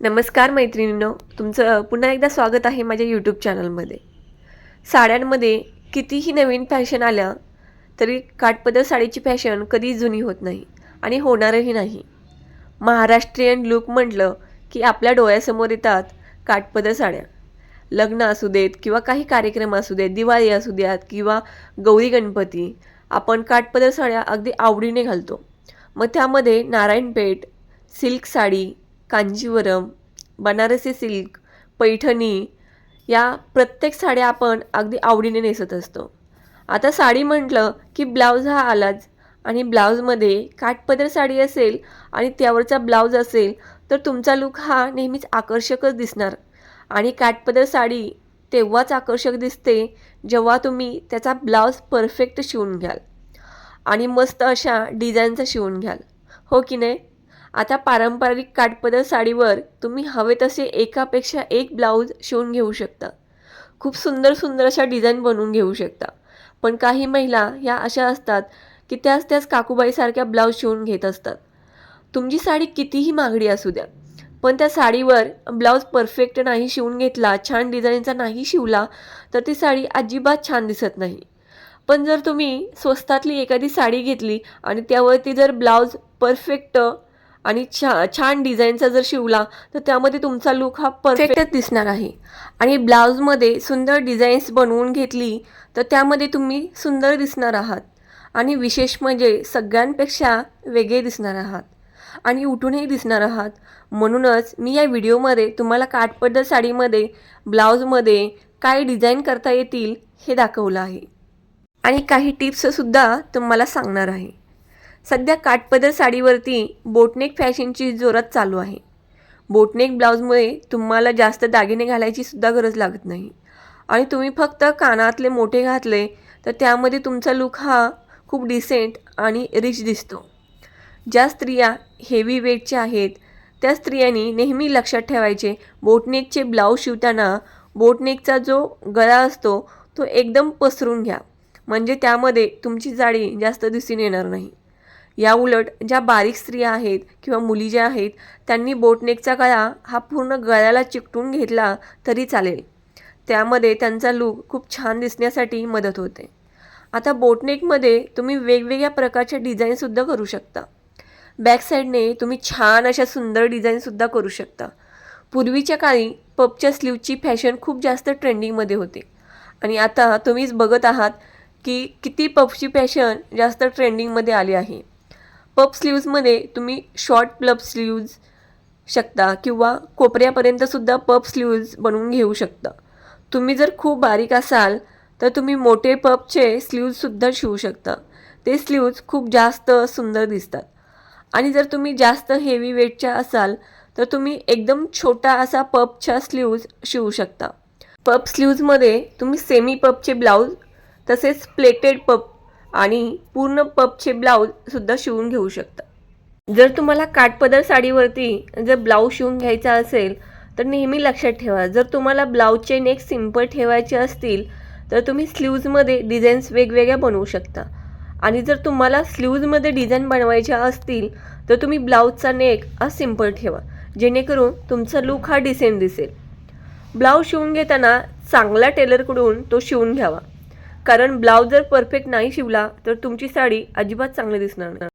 नमस्कार मैत्रिणींनो तुमचं पुन्हा एकदा स्वागत आहे माझ्या यूट्यूब चॅनलमध्ये साड्यांमध्ये कितीही नवीन फॅशन आल्या तरी काठपदर साडीची फॅशन कधी जुनी होत नाही आणि होणारही नाही. महाराष्ट्रीयन लुक म्हटलं की आपल्या डोळ्यासमोर येतात काठपदर साड्या. लग्न असू देत किंवा काही कार्यक्रम असू देत दिवाळी असू द्यात किंवा गौरी गणपती आपण काठपदर साड्या अगदी आवडीने घालतो. मग त्यामध्ये नारायणपेठ सिल्क साडी कांजीवरम बनारसी सिल्क पैठणी या प्रत्येक साड्या आपण अगदी आवडीने नेसत असतो. आता साडी म्हटलं की ब्लाऊज हा आलाच आणि ब्लाऊजमध्ये काठपदर साडी असेल आणि त्यावरचा ब्लाऊज असेल तर तुमचा लुक हा नेहमीच आकर्षकच दिसणार. आणि काठपदर साडी तेव्हाच आकर्षक दिसते जेव्हा तुम्ही त्याचा ब्लाऊज परफेक्ट शिवून घ्याल आणि मस्त अशा डिझाईनचा शिवून घ्याल. हो की नाही? आता पारंपरिक काठपदर साडीवर तुम्ही हवे तसे एकापेक्षा एक ब्लाऊज शिवून घेऊ शकता. खूप सुंदर सुंदर अशा डिझाईन बनवून घेऊ शकता. पण काही महिला ह्या अशा असतात की त्याच त्याच काकूबाईसारख्या ब्लाऊज शिवून घेत असतात. तुमची साडी कितीही महागडी असू द्या पण त्या साडीवर ब्लाऊज परफेक्ट नाही शिवून घेतला छान डिझाईनचा नाही शिवला तर ती साडी अजिबात छान दिसत नाही. पण जर तुम्ही स्वस्तातली एखादी साडी घेतली आणि त्यावरती जर ब्लाऊज परफेक्ट आणि छा छान डिझाईनचा जर शिवला तर त्यामध्ये तुमचा लुक हा परफेक्टच दिसणार आहे. आणि ब्लाऊजमध्ये सुंदर डिझाईन्स बनवून घेतली तर त्यामध्ये तुम्ही सुंदर दिसणार आहात. आणि विशेष म्हणजे सगळ्यांपेक्षा वेगळे दिसणार आहात. आणि उठूनही दिसणार आहात. म्हणूनच मी या व्हिडिओमध्ये तुम्हाला काठपदर साडीमध्ये ब्लाऊजमध्ये काय डिझाईन करता येतील हे दाखवलं आहे. आणि काही टिप्ससुद्धा तुम्हाला सांगणार आहे. सध्या काठपदर साडीवरती बोटनेक फॅशनची जोरात चालू आहे. बोटनेक ब्लाऊजमुळे तुम्हाला जास्त दागिने घालायची सुद्धा गरज लागत नाही. आणि तुम्ही फक्त कानातले मोठे घातले तर त्यामध्ये तुमचा लुक हा खूप डिसेंट आणि रिच दिसतो. ज्या स्त्रिया हेवी वेटच्या आहेत त्या स्त्रियांनी नेहमी लक्षात ठेवायचे बोटनेकचे ब्लाऊज शिवताना बोटनेकचा जो गळा असतो तो एकदम पसरून घ्या. म्हणजे त्यामध्ये तुमची जाडी जास्त दिसून येणार नाही. या उलट ज्या बारीक स्त्रिया आहेत किंवा मुली ज्या आहेत त्यांनी बोटनेकचा गळा हा पूर्ण गळ्याला चिकटून घेतला तरी चालेल. त्यामध्ये त्यांचा लूक खूप छान दिसण्यासाठी मदत होते. आता बोटनेकमध्ये तुम्ही वेगवेगळ्या प्रकारच्या डिझाईनसुद्धा करू शकता. बॅकसाईडने तुम्ही छान अशा सुंदर डिझाईनसुद्धा करू शकता. पूर्वीच्या काळी पपच्या स्लीवची फॅशन खूप जास्त ट्रेंडिंगमध्ये होते. आणि आता तुम्हीच बघत आहात की किती पपची फॅशन जास्त ट्रेंडिंगमध्ये आली आहे. पप स्लीव्जमध्ये तुम्ही शॉर्ट प्लब स्लीव्ज शकता किंवा कोपऱ्यापर्यंतसुद्धा पप स्लीव्ज बनवून घेऊ शकता. तुम्ही जर खूप बारीक असाल तर तुम्ही मोठे पपचे स्लीव्जसुद्धा शिवू शकता. ते स्लीव्ज खूप जास्त सुंदर दिसतात. आणि जर तुम्ही जास्त हेवी वेटच्या असाल तर तुम्ही एकदम छोटा असा पपच्या स्लीव्ज शिवू शकता. पप स्लीव्जमध्ये तुम्ही सेमी पपचे ब्लाऊज तसेच प्लेटेड पप आणि पूर्ण पपचे ब्लाऊजसुद्धा शिवून घेऊ शकता. जर तुम्हाला काठपदर साडीवरती जर ब्लाऊज शिवून घ्यायचा असेल तर नेहमी लक्षात ठेवा. जर तुम्हाला ब्लाऊजचे नेक सिंपल ठेवायचे असतील तर तुम्ही स्लीव्जमध्ये डिझाईन्स वेगवेगळ्या बनवू शकता. आणि जर तुम्हाला स्लीव्जमध्ये डिझाईन बनवायच्या असतील तर तुम्ही ब्लाऊजचा नेक हा सिंपल ठेवा. जेणेकरून तुमचा लुक हा डिसेंट दिसेल. ब्लाऊज शिवून घेताना चांगल्या टेलरकडून तो शिवून घ्यावा. कारण ब्लाऊज जर परफेक्ट नाही शिवला तर तुमची साडी अजिबात चांगली दिसणार नाही.